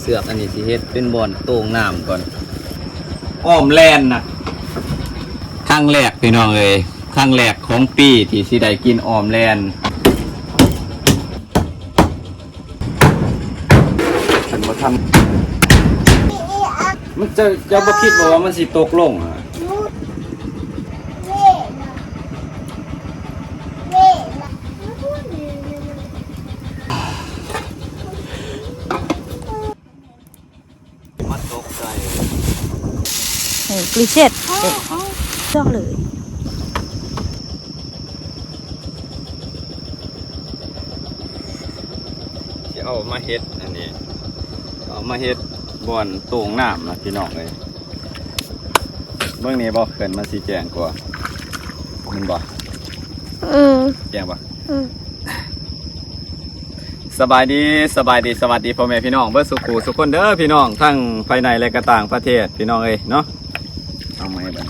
เสือกอันนี้สิเฮ็ดเป็นบอนโต่งน้ำก่อน อ้อมแลนนะครั้งแรกพี่น้องเอ้ยครั้งแรกของปีที่สิได้กินอ้อมแลนฉันมาทำมันจะจะบ่คิดว่ามันสิตกลงอะมาตกใจ เช็ดเอ๊ะเลือกเลยเอามาเฮ็ดอันนี้ เอามาเฮ็ดบอนต่งน้ำนะพี่น้องเลยเบื้องนี้บ่เขินมันสีแจงกว่ามันบอืมแจงบอืมสบายดีสบายดีสวัสดีพ่อแม่พี่น้องเบิร์สุขูสุขคนเด้อพี่น้องทั้งภายในและก็ต่างประเทศพี่น้องเอ้ยเนาะเอามาให้เบิ่ง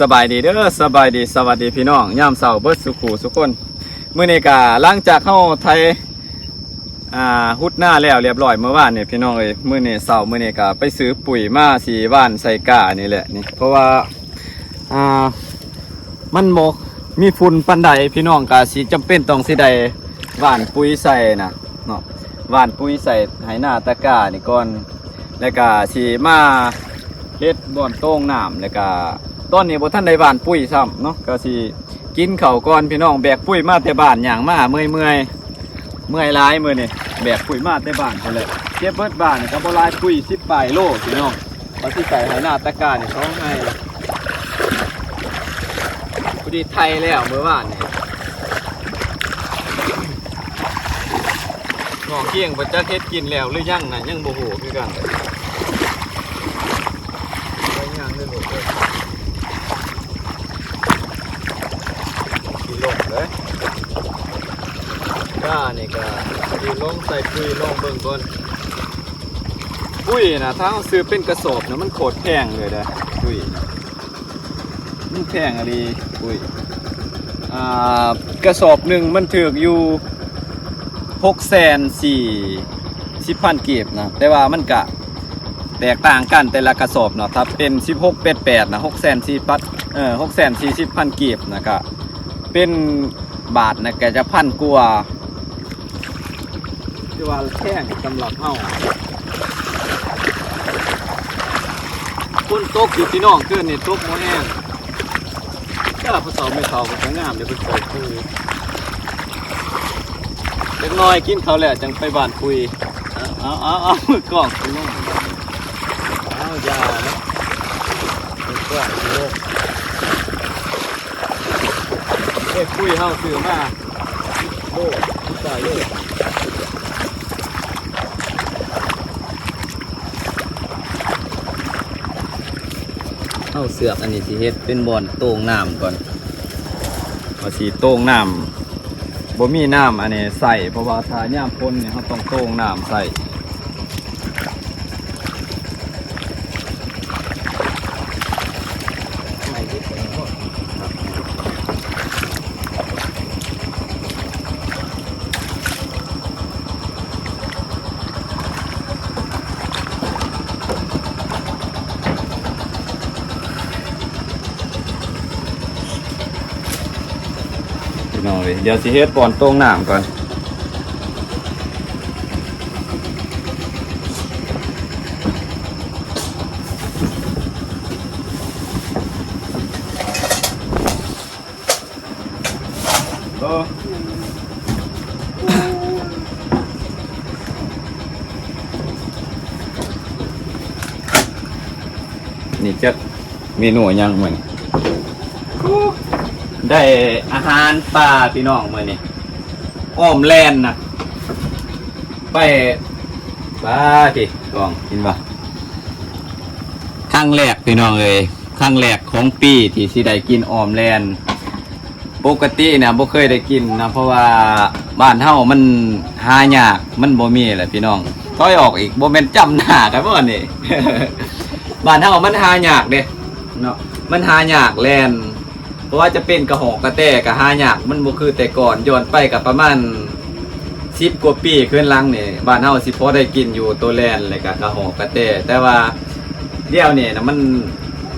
สบายดีเด้อสบายดีสวัสดีพี่น้องยามเช้าเบิร์สุขูสุขคนเมื้อนี้ก็หลังจากเข้าไทยอ่าหุดหน้าแล้วเรียบร้อยเมื่อวานเนี่ยพี่น้องเอ้ยมื้อนี้เสาร์มื้อนี้ก็ไปซื้อปุ๋ยมาสีว่านใส่กานี่แหละนี่เพราะว่าอ่ามันบกมีฝุ่นปันใดพี่น้องก็สิจำเป็นต้องสิได้ว่านปุ๋ยใส่นะเนาะว่านปุ๋ยใส่ให้หน้าตะกานี่ก่อนแล้วก็สิมาเฮ็ดบ่อนโต้งน้ำแล้วก็ ตอนนี้บ่ทันได้านปุ๋ยซ้ำเนาะก็สิกินเข้าก่อนพี่น้องแบกปุ๋ยมาแต่บ้านอย่างมาเมื่อยๆเมื่อยร้ายมือนี่แบกปุ๋ยมาแต่บ้านเขาเลยเก็บเบิดบ้านนี่ก็บ่ลายปุ๋ยสิบปลายโลพี่น้องเอาที่ใส่ห้หน้าตะกร้านี่ยเขาให้พอดีไทยแล้วเมื่อวานนี่น้อเกี้ยงบ่จักเฮ็ดกินแล้วหรือยังน่ะยังบ่ฮู้คือกันไปย่างเลยลูกเอ้ยกินลงเลย ก้านี่ก็ดีลง ใส่ปุ๋ยลองเบิ่งก่อนปุ๋ยนะถ้าเอาซื้อเป็นกระสอบนะมันโคตรแพงเลยนะปุ๋ยนะมันแพงอะไรปุ๋ยอ่ากระสอบหนึ่งมันถืออยู่หกแสนสี่สิบพันกีบนะแต่ว่ามันกะแตกต่างกันแต่ละกระสอบเนาะถ้าเป็นสิบหกเป็ดแปดนะหกแสนสี่พันเอ่อหกแสนสี่สิบพันกีบนะก็เป็นบาทนะแกจะพันกว่า คือว่าแข้งสำหรับเฮาคนตกอยู่พี่น้องเกินนี่ตกโมแห้งก็พอสอบไม่เขาก็จะงามเดี๋ยวไปเปิดคุยเล็กน้อยกินเขาวแล้วจังไปบ้านคุย เอาเอาเอามือกล้องพี่น้องเอาอยาเนาะมือกล้องพี่น้องเอ้คุยเฮาซื้อมาโลผู้ชายโลย เอาเสือกอันนี้สิเฮ็ดเป็นบ่อนโต่งน้ำก่อนเอาสีโต่งน้ำบ่มีน้ำอันนี้ใส่เพราะว่าถ้าย่ามพ้นเนี่ยเขาต้องโต่งน้ำใส่พี่น้อง เอ้ยเดี๋ยวสิเฮ็ดบ่อนโต่งน้ำก่อนเออนี่จะเมนูหยังเหมือน ได้อาหารปลาพี่น้องมื่อนี้อ้อมแลนนะไปปลาพี่ลองกินบ่ครั้งแรกพี่น้องเอ้ยครั้งแรกของปีที่สิได้กินอ้อมแลนปกตินี่ยบ่เคยได้กินนะเพราะว่าบ้านเฮามันหายากมันบ่มีแหละพี่น้องต้อยออกอีกบ่แม่นจำหน้ากันบ่นี่บ้านเฮามันหายากเด้เนาะมันหายากแลน ราะว่าจะเป็นกระหอกกระแตกระหายากมันบ่คือแต่ก่อนย้อนไปกับประมาณสิบกว่าปีขึ้นลังเนี่ยบ้านเฮาสิพอได้กินอยู่ตัวแลนเลยกะกระหอกกระเตแต่ว่าเดี๋ยวนี่นะมัน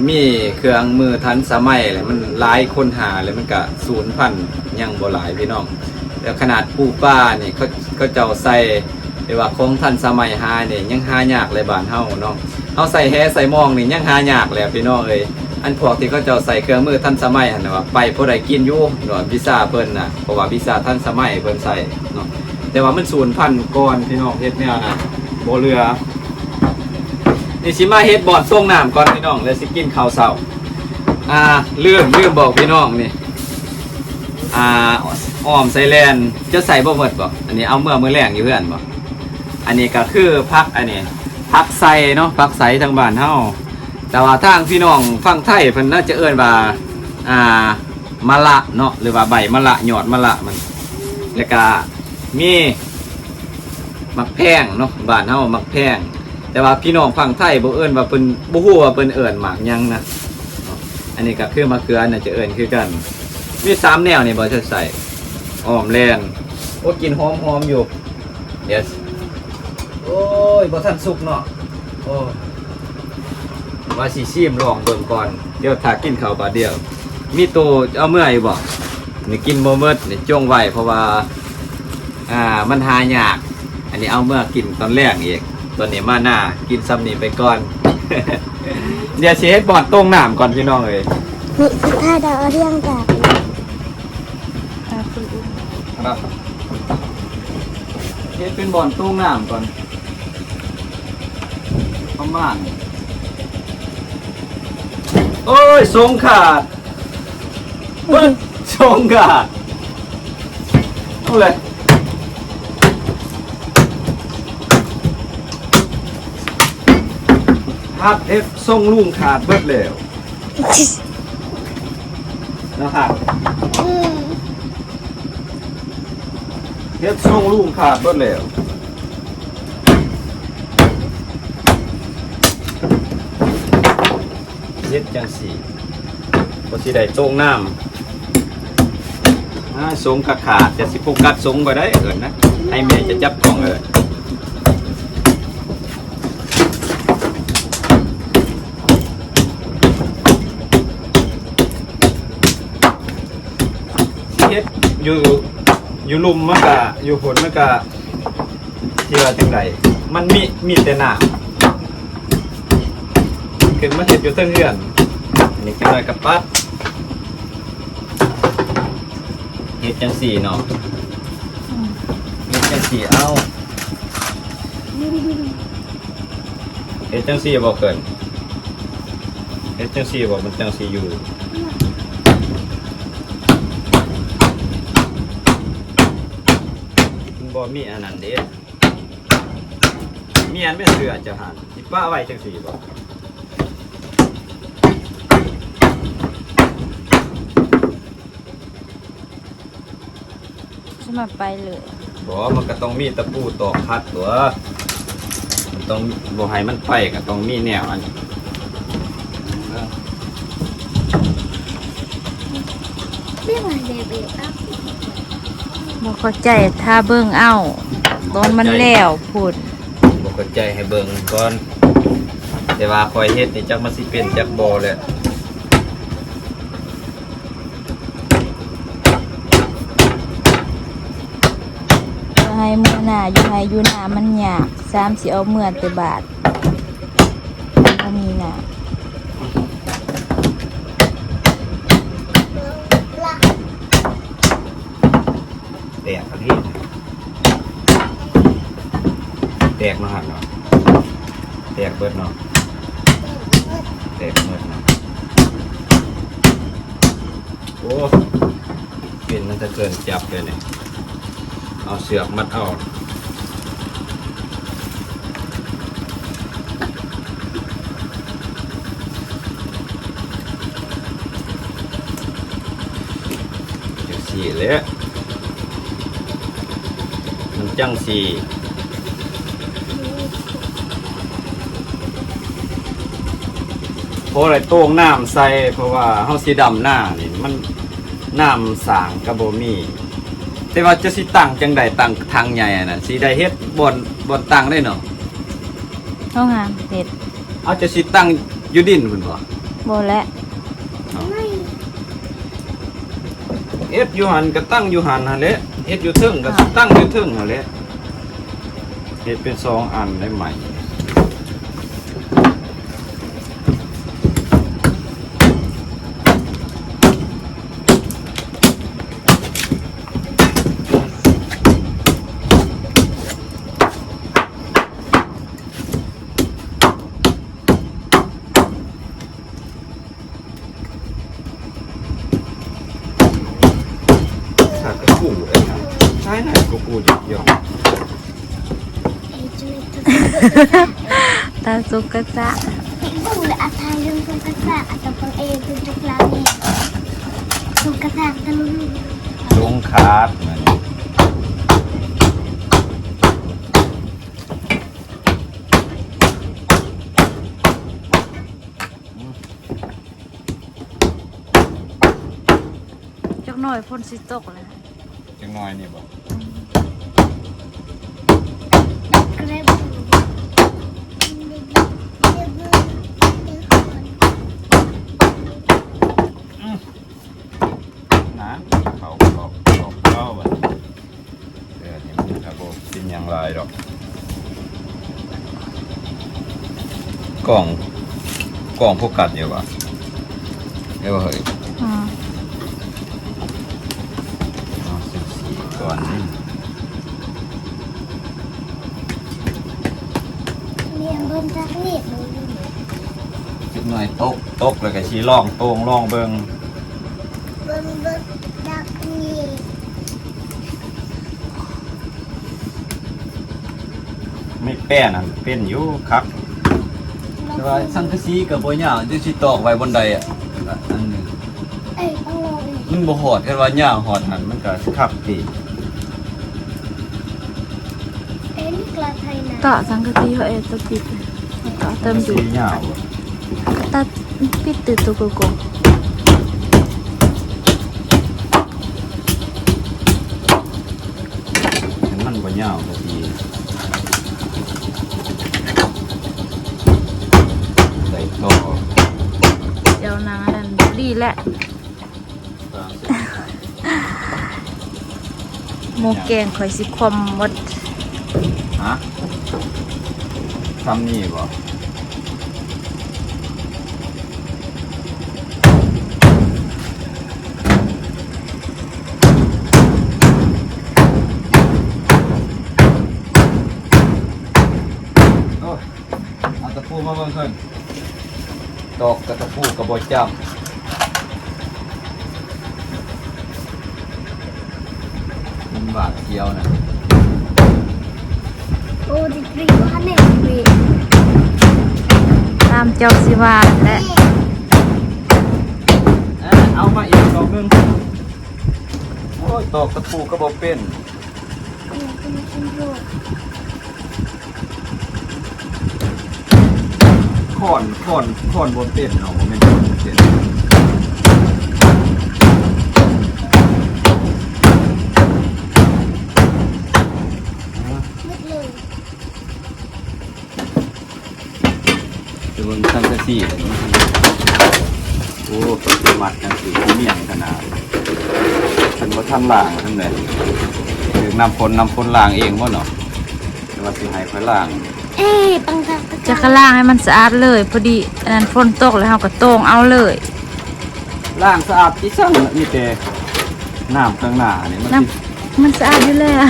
มีเครื่องมือทันสมัยเลยมันหลายคนหาเลยมันก็ศูนย์พันยังบ่หลายพี่น้องแต่ขนาดปูป้านี่เขาเขาเจ้าใส่หรือว่าของทันสมัยหาเนี่ยยังหายากเลยบ้านเฮาเนาะเฮาใส่แฮใส่มองนี่ยังหายากเลยพี่น้องเอ้ย อันพวกที่เขาจ้าใส่เครื่องมือทันสมัยนะว่าไปพอได้กินอยู่เนาะพิซซ่าเพิ่นน่ะเพราะว่าพิซซ่าทันสมัยเพิ่นใส่เนาะแต่ว่ามันศูนพันก่อนพี่น้องเฮ็ดแนวนะโบเรือนี่สิมาเฮ็ดบอดส่งน้ำก่อนพี่น้องแล้วสิกินข้าวเช้าอ่าลืมลืมบอกพี่น้องนี่อ่าอ้อมไซแลนจะใส่บ่หมดบ่อันนี้เอาเมื่อมื้อแรงอยู่เพื่อนบ่อันนี้ก็คือพักอันนี้พักไซเนาะพักไซทางบ้านเฮา แต่ว่าทางพี่น้องฟังไทยเพิ่นน่าจะเอิ้นว่าอ่ามะละเนาะหรือว่าใบมะละหยอดมะละมันแล้วก็มีมักแพงเนาะบ้านเฮามักแพง แต่ว่าพี่น้องฝั่งไทยบ่เอิ้นว่าเพิ่นบ่ฮู้ว่าเพิ่นเอิ้นหมากหยังนะอันนี้ก็คือมะเขือน่าจะเอิ้นคือกัน มีสามแนวนี่บ่จะใส่หอมแลนโอ้กินหอมๆอยู่ yes โอ้ยบ่ทันสุกเนาะโอ้ ว่าสิชิมลองเบิ่งก่อนเดี๋ยวถ้ากินข้าวบาดเดียว มีตัวเอาเมื่อยบ่นี่กินโมเมิดนี่จ้วงไว้เพราะว่าอ่ามันหายาก อันนี้เอาเมื่อกินตอนแรกอีกตัวนี้มาหน้ากินซ้ำนี่ไปก่อน เดี๋ยวเชฟบอดตรงน้ำก่อนพี่น้องเลยนี่ถ้าดาวเรียงจากอะคุณอุ้มครับเชฟเป็นบอลตรงน้ำก่อนประมาณ โอ้ยทรงขาดเฮ้ยทรงขาดเอาเลยฮัดเอฟส่งลุงขาดเบิดแล้วนะครับอืมเฮ็ดส่งลุงขาดเบิดแล้ว ฮ็ดจังสีบ่สิได้ตรงน้ำสงขาดขาดจะสิโฟกัสสงบ่ได้เอิ้นนะ ให้แม่จะจับกล้องเอินเฮ็ดอยู่อยู่ลุมมันก็อยู่ฝนมันก็ที่ว่าจังไดมันมีมีแต่หน้ำ ขึ้นมาเฮ็ดอยู่เทิงเรือนอันนี้คือหน่อยกับปัดเฮ็ดจังสี่เนาะเฮ็ดจังสี่เอาเฮ็ดจังสี่บ่เกินเฮ็ดจังสี่บ่มันจังสี่อยู่มันบ่มีอันนั้นเด้มีอันเป็นเสือจะหันสิป้าไว้จังสี่บ่จะ มาไปเลยบ่มันก็ต้องมีตะปูตอกพัดตัวมันต้องบ่ให้มันไปก็ต้องมีแนวอันนี้เออไม่ไหวเลยเบลอะบ่เข้าใจถ้าเบิ่งเอ้าตอนมันแล้วพูดบ่เข้าใจให้เบิ่งก่อน แต่ว่าคอยเฮ็ดนี่จักมันสิเป็นจักบ่เลยจะ ให้เมื่อหน้าอยู่ให้อยู่หน้ามันยากสามสิเอาเมื่อแต่บาทบ่มีหน้าแตกประเทศแตกมาหันเนาะแตกเบิดเนาะแตกเบิดเนาะโอ้เป็นมันจะเกินจับเลยเนี่ย เอาเสือกมัดเอาจสี่เลยมันจังสี่เพราะอะไรโต้งน้ำใส่เพราะว่าเฮาสีดำหน้านี่มันน้ำสางกระโบมี แต่ว่าจะสิตั้งจังใดตั้งทางใหญ่อะน่ะสิได้เฮ็ดบอนบอนตั้งได้เนาะห้องงานเห็ดเอาจะสิตั้งอยู่ดินพุ่นบ่โบและไม่เฮ็ดอยู่หันก็ตั้งอยู่หันหั่นแหละเฮ็ดอยู่เทึงก็สิตั้งอยู่เทึงหั่นแหละเฮ็ดเป็นสองอันได้ใหม่ ถ้าก็กูเอ้ยนะใช่ไหนก็กูเยอะ ไอ้จุด ตาสุกกะจะบุญอาทายเรื่องสุกษาอาจจะเป็นเอคือจุกลานี่สุกษาตะลุยๆลงคาดมันจักหน่อยพ่นสิตกเลยจังน้อยนี่บ่ กระบุน นะเขาเขาเขาเข้าบ่เดี๋ยวนี้มันครับบ่กินหยังหลายดอกกล่อง กล่องพวกกัดอยู่บ่าเดี๋ยวเฮ้ยอ่าเอาสิบสี่ก่อนนี่เรียนบนจักรเน็ตเลยจุดหน่อยตกตกแล้วก็ชี้ล่องโต้งล่องเบิงบนบนจักรเน็ตไม่แป้นั่นเป็นอยู่ครับ ว่าสังกะสีกับบ่ยาวจะสิตอกไว้บนใดอะอันหนึงเอ้ยต้องรออีกมันบ่หอดแค่ว่ายาวหอดหันมันก็คับติเอ้ยนี่กลาไทยนะต่อสังกะสีเขาเอตะปิดต่อเติมอยู่สียาวตาปิดตือตัวโกโก้เห็นมันบ่ยาวพอดี แหละโมแกงข่อยสิคมหมดฮะทำนี่บ่โอ้ยเอาตะปูมาเบิ่งเพิ่นตอกกับตะปูกับบ่จับ มันบาดเกี่ยวนะโอ้ดิกรีว่าเน็ตเวยตามเจ้าสิว่าและเอ้ยเอามาอีกดอกหนึงโอ้ยตอกตะปูก็บ่เป็นเออคุณคุณโยกขอนขอนขอนบ่เป็นเนาะบ่แม่นขอนบ่เป็น เบิ่งซังกะซี่โอ้ปฏิมัติจังสิเมียงขนาดฉันบ่ทันล้างทั้งนั้นถึงน้ำฝนน้ำฝนล้างเองบ่เนาะแต่ว่าสิให้ค่อยล้าง เอ้ยปังจักรจะกระล่างให้มันสะอาดเลย พอดีอันนั้นฝนตกแล้วเราก็โต้งเอาเลยล้างสะอาดที่ซังมีแต่น้ำข้างหน้านี่มันน้ สิำมันสะอาดอยู่แล้ว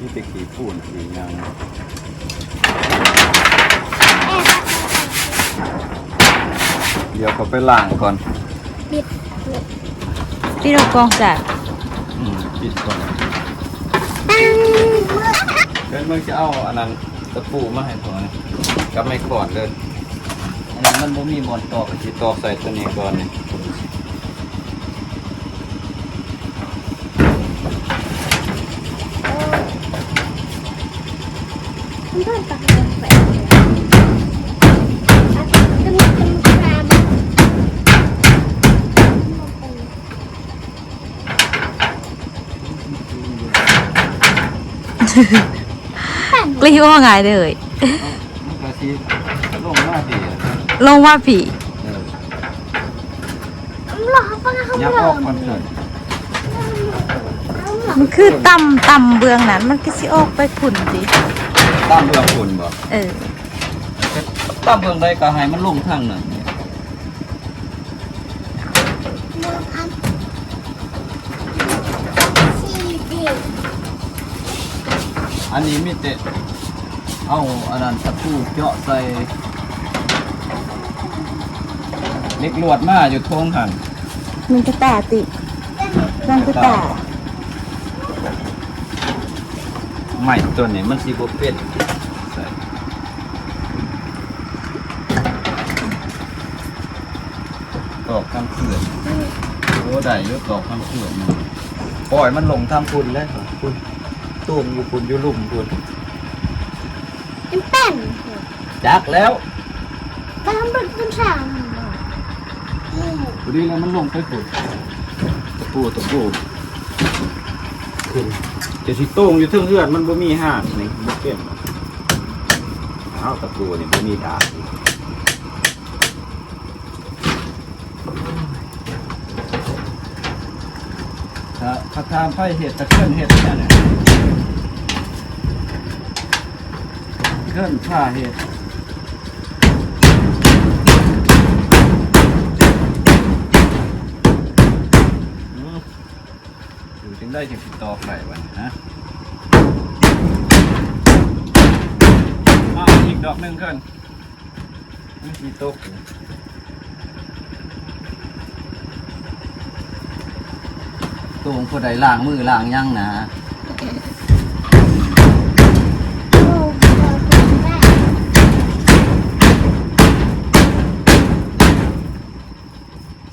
มีแต่ขี้ฝุ่นขี้หยัง เดี๋ยวก็ไปล้างก่อนปิดพี่เรากองจากอืมปิดก่อนตั้งเดี๋ยวมึงจะเอาอันนั้นตะปูมาให้พอนะกับไม่กอดเลยอันนั้นมันบ่มีบอลตอกก็สิตอกใส่ตัวนี้ก่อนนี่คุณพ่อตัก กลิ้วว่าไงเลยมันก็สิลงมาสิลงว่าผีเออหลอกฟังเขายับหลอออกกคอนเสิร์ตมันคือต่ำต่ำเบื้องนั้น มันก็สิออกไปขุนสิตามเบื้องคุณบ่เออ ตามเบื้องใดก็ให้มันลงทางนั้น มือพันสี่สิบ อันนี้มีแต่เอาอันนั้นตะปูเจาะใส่เล็กลวดมาอยู่ทงหันมันก็ตาติมันก็ตาใหม่ตัวนี้มันสิบ่เป็นใส่ตอกกลางคืนโอ้ได้อยกตอกกลางคืนมันปล่อยมันลงทางคุณเลยคุณ ตูมอยู่คุณอยู่ลุ่มคุณเป็นแป้นจักแล้วตามบึกเป็นสามพอดีแล้วมันลงไปคุณตะปูตะปูคุณจะสิโต้งอยู่เทิงเฮือนมันบ่มีห่างนี่บ่เป็นเอาตะปูนี่บ่มีดาบอีกถ้าถ้าทำไฟเห็ดตะเคลื่อนเห็ดเนี่ย นะเคลื่อนผ้าเห็ดอยู่จึงได้จึงติดต่อใครวันนะอ้าวอีกดอกหนึ่งขึ้นนี่มีตกตัวของผู้ใดล้างมือล้างยังนะ โอ้โหเป็นแป้น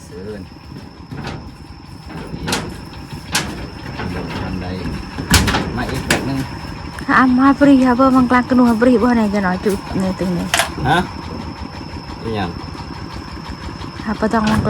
เสือนลงทันใดมาอีกดอกหนึ่ง อะมาบริฮะเบอร์มังกลางกระนูบริบ่ไหนจะหน่อยจุดในตึงนี้ ฮะอีหยัง ฮะปะต้องมังก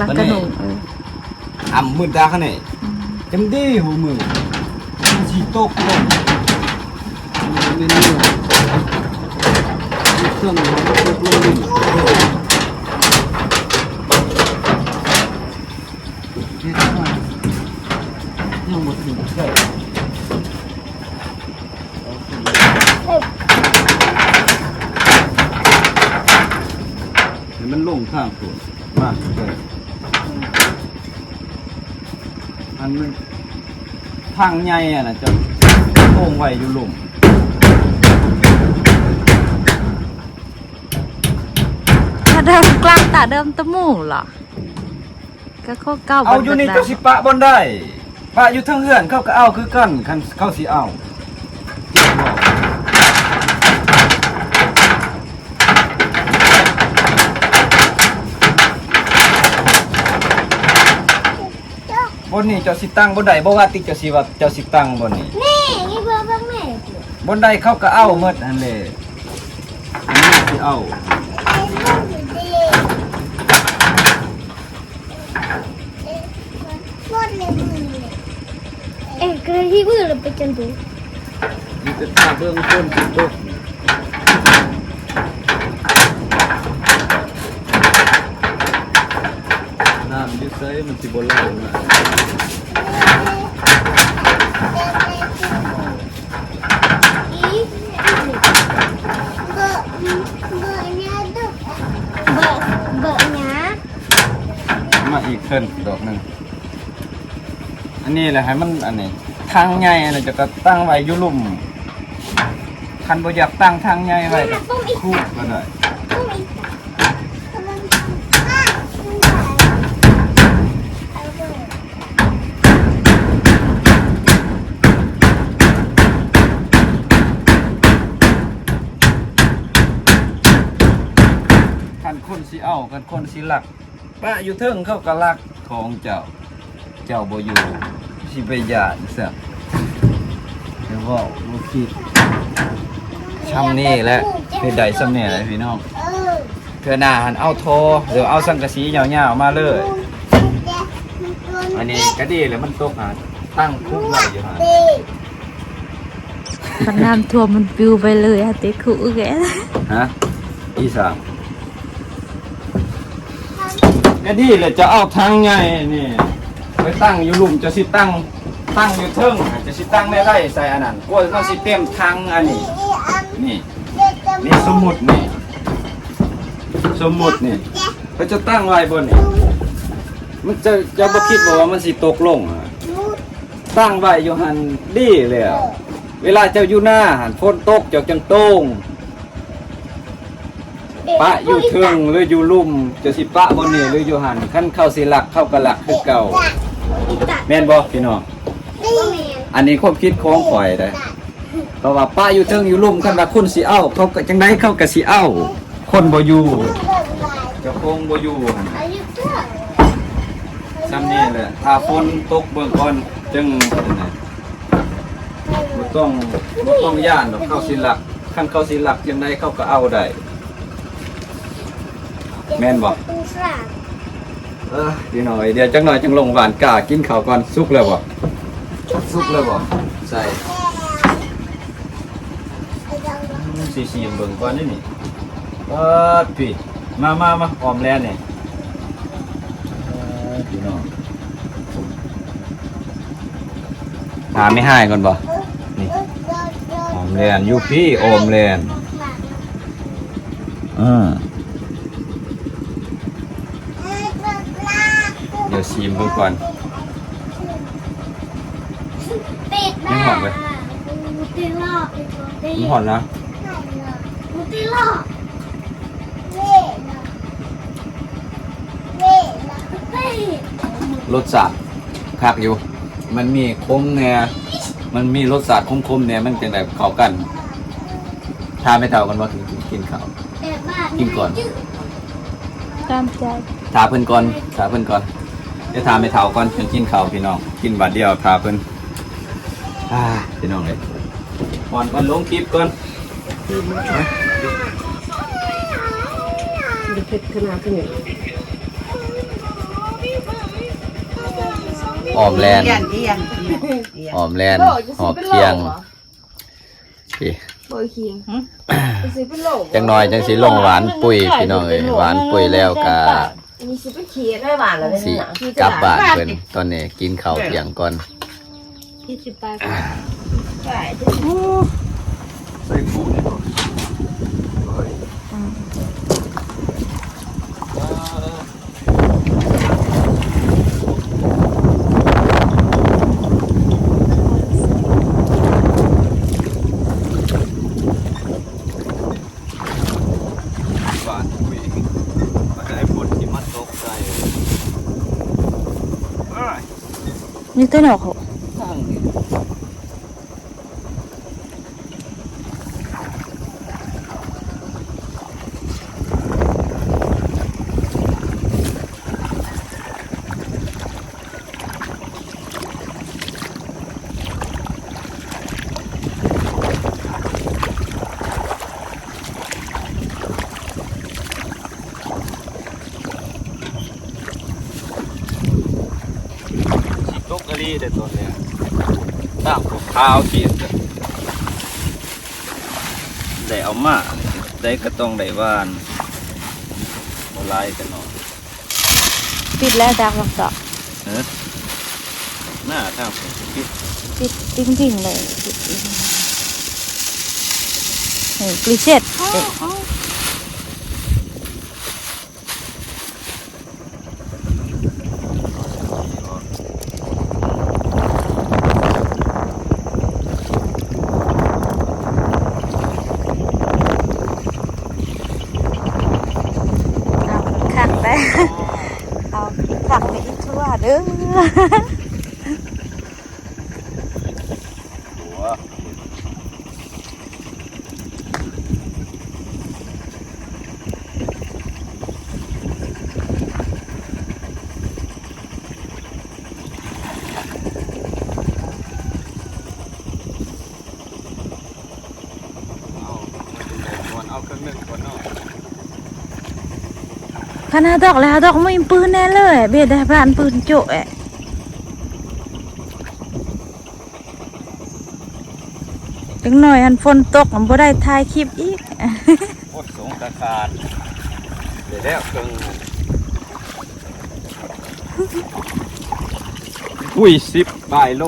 ลางกระนูเอออ่ำมือตาขนาดจำดีหูมือมันสีตกลงมันเป็นเรื่องเครื่องมันตกลงดินเฮ็ดจังหวะยังหมดถึงใช่ให้มันลงข้างตัวมากเลยอันมันทางใหญ่อะนะจะโค้งไว้อยู่หลุมถ้าเดิมกลางตาเดิมตะหมู่เหรอก็ข้อเก้าเอาอยู่นี่ก็สิปะบนได้ปะอยู่เทั้งเฮือนเขาก็เอาคือกันคันเขาสิเอา บนนี้เจ้าสิตั้งบนใดบ่ว่าติเจ้าสิว่าเจ้าสิตั้งบนนี้นี่นี่เพื่อนบ้างแม่บนใดเขาก็เอาหมดอันเลยอันนี้สิเอาไอ้ลูกอยู่ดีหมดเลยมือเลยเอ้ยกระที่มือเราไปจนดูมีแต่ตาเบื้องต้นสิตก อยึดไซมันสิบ่ลมาอีเบอร์เบอร์เนี้ยดุเบอร์เบอร์เนี้ยมาอีกเพิ่นดอกหนึ่งอันนี้แหละให้มันอันนี้ทางใหญ่อันนี้จะก็ตั้งไว้อยู่ลุ่มคันบ่อยากตั้งทางใหญ่ไว้ก็คู่ก็ได้ ต้องอีกกำลังทำอะคุณยายเอาเบอร์ คัน คนสิเอาคันคนสิลักป้าอยู่เทิงเขาก็ลักของเจ้า เจ้าบ่อยู่สิไปหยาดซะเดี๋ยวเว่าบ่คิดช่ำนี่แหละคือใดซ้ำนี่แหละพี่น้องเออเทื่อหน้าหันเอาโทหรือเอาสังกะสียาวๆมาเลย อันนี้ก็ดีเลยมันตกหาตั้งคุกไว้อยู่ฮะดีพันน้ำท่วมมันปิวไปเลยอะเต็กขู่แกฮะอีสาม ก็ดีเลยจะเอาทางใหญ่นี่ไปตั้งอยู่หลุมจะสิตั้งตั้งอยู่เทิงจะสิตั้งได้ไรใส่อันนั้นกลัวมันสิเต็มทางอันนี้นี่นี่สมุดนี่สมุดนี่เขาจะตั้งไว้บนนี่มันจะจะบ่คิดว่ามันสิตกลงอะตั้งไว้อยู่หันดีเลยเวลาเจ้าอยู่หน้าหันฝนตกเจ้าจังโต้ง ปะอยู่เทิงหรืออยู่ลุ่มจะสิปะบนนี่หรืออยู่หันขั้นเข้าสิหลักเข้ากะหลักคือเก่า แม่นบ่พี่น้องนี่อันนี้ความคิดของข่อยได้เพราะว่าป้าอยู่เทิงอยู่ลุ่มคันว่าคุณสิเอาเขาก็จังไดเขาก็สิเอาคนบ่อยู่เกิดอะไรเจ้าคงบ่อยู่หั่นอายุเท่าซ้ำนี่แหละถ้าฝนตกเบื้องก่อนจึงนั่นน่ะบ่ต้องบ่ต้องย่านดอกเข้าสิหลักคันเข้าสิหลักจังไดเขาก็เอาได้ แม่นบ่เป็นฝรั่งเออพี่น้อยเดี๋ยวจังหน่อยจังลงหวานกากินข้าวก่อนสุกแล้วบ่สุกแล้วบ่ใส่ไอ้ดังสีสีเบิ่งก่อนนี่นี่เออพี่มามามาออมแลนนี่เออพี่น้องหาไม่ให้ก่อนบ่ นี่ออมแลนอยู่พี่ออมแลนอืมเดี๋ยว ชิมเบิ่งก่อนปิดยังหอมไหมมุติลอกเป็นตัวตีมันหอนนะมุติลอกเล่นะเล่นะเฮ้ยรสชาติคักอยู่ มันมีคมแน่มันมีรสชาติคมๆเนี่ยมันเป็นแบบเข้ากันทาไม่เท่ากันว่าถึงกินข้าวแต่บ้านกินก่อน ตามใจทาเพิ่นก่อนทาเพิ่นก่อน เดี๋ยวทาไม่เท่าก่อนจนกินข้าวพี่น้อง กินบัดเดียวทาเพิ่นอ่าพี่น้องเลยก่อนก่อนลงคลิปก่อนดูเผ็ดขนาดนี้ออมแลนเอียนเอียนเอียนหอมแลนหอมเคียงพี่โบยคิงซื้อเป็นโหลจังน้อยจังสิลงหวานปุ๋ยพี่น้องเอ้ยหวานปุ๋ยแล้วก็อั นนี้ซื้อเป็นเขียได้หวานแล้วสิเนี่ยกลับบ้านเพิ่นตอนนี้กินข้าวเที่ยงก่อนยี่สิบแปดใช่ใส่ปูนี่หวานปุ๋ยมันได้ผลที่มันตกใจเอ้ย นี่ตัวหนอกเขา ห้องนี่ สีตกกะลีแต่ตัวเนี้ยตามผมขาวเขียนกันได้เอามาได้ก็ต้องได้หวานโบลายกันหน่อยปิดแล้วดักหลอกดอกเออหน้าทางผมปิดปิดจริงๆเลยปิดจริงเฮ้ยกลิเช็ดเอ๊ะ เอาขังไป เอาขังไปอีกทั่วเด้อ หัวเอาเครื่องหนึ่งก่อนเนาะ ขนาดดอกแล้วดอกไม่มีปืนแน่เลย เบียดได้ผ่านปืนโจเอะ จัง หน่อยหันฝนตกมันบ่ได้ถ่ายคลิปอีกโอ้ยสงตะคารเดี๋ยวแล้วเครื่องอุ้ยสิบปลายโล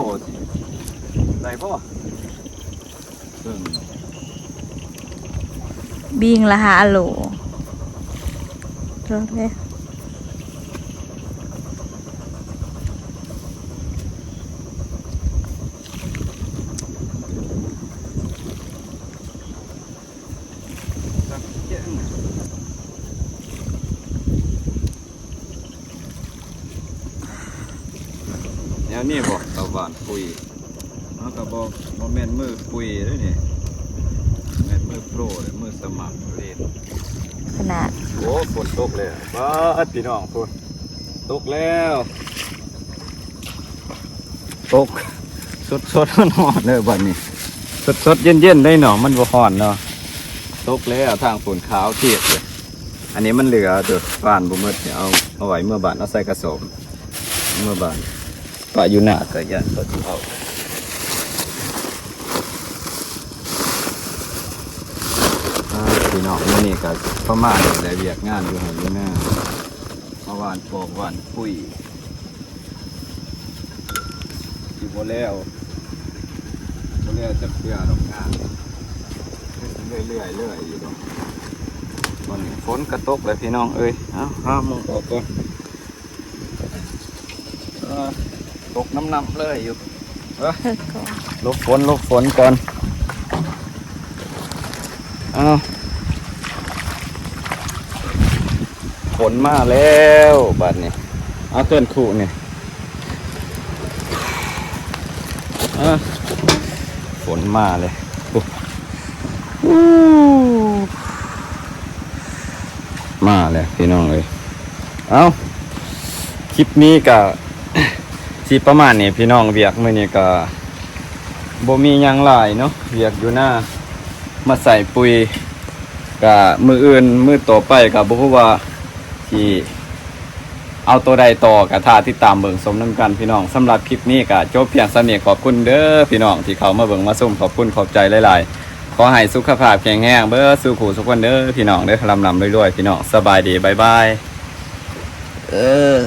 ได้ป่ะเครื่องบิงละหาโหลรอเลย แนวนี้บอกตะวันปุ ยเขาก็บอกโมเมนมือปุยด้วยนี่แม่นมือโปรเลยมือสมัครเล่นขนาดโอ้ฝนตกเลยบ้าดพี่น้องฝนตกแล้วตกสดสดๆร้อนๆเลยบัดนี้สดสดๆเย็นเย็นๆได้หนอมันบ่ฮ้อนเนาะตกแล้วทางฝนขาวเทียบเลยอันนี้มันเหลือเด้อบ้านบ่หมดเนี่ยเอาเอาไว้เมื่อบานเอาใส่กระสอบเมื่อบาน ก็อยู่หน้าก็ยันก็สิเอาอ่าพี่น้องมื้อนี้ก็ประมาณนี้ได้เวียกงานอยู่ให้อยู่หน้าเมื่อวานปอกวานปุ้ยอยู่บ่แล้วบ่แล้วจะเพื่อดอกงานเรื่อยเรื่อยเรื่อยอยู่ดอกวันนี้ฝนกระตกเลยพี่น้องเอ้ยเอ้าห้ามองออกก่อนเออ ตกน้ำน้ำเลยอยู่เอ้ยเพิ่นก่อนหลบฝนหลบฝนก่อนเอาฝนมาแล้วบัดนี้เอาเตือนขู่นี่เอาฝนมาเลยโอ้อู้มาเลยพี่น้องเลยเอาคลิปนี้ก็ สิประมาณนี้พี่น้องเวียกมื้อนี้ก็บ่มียังหลายเนาะเวียกอยู่หน้ามาใส่ปุ๋ยก็มืออื่นมือต่อไปก็บ่ฮู้ว่าสิเอาตัวใดต่อก็ท่าติดตามเบิ่งสมนํกันพี่น้องสำหรับคลิปนี้ก็จบเพียงเท่านี้ขอบคุณเด้อพี่น้องที่เข้ามาเบิ่งมาชมขอบคุณขอบใจหลายๆ ขอให้สุขภาพแข็งแรงเบ้อสู่ขู่สุขคนเด้อพี่น้องเด้อลำลำรวยๆพี่น้องสบายดีบ๊ายบายเออ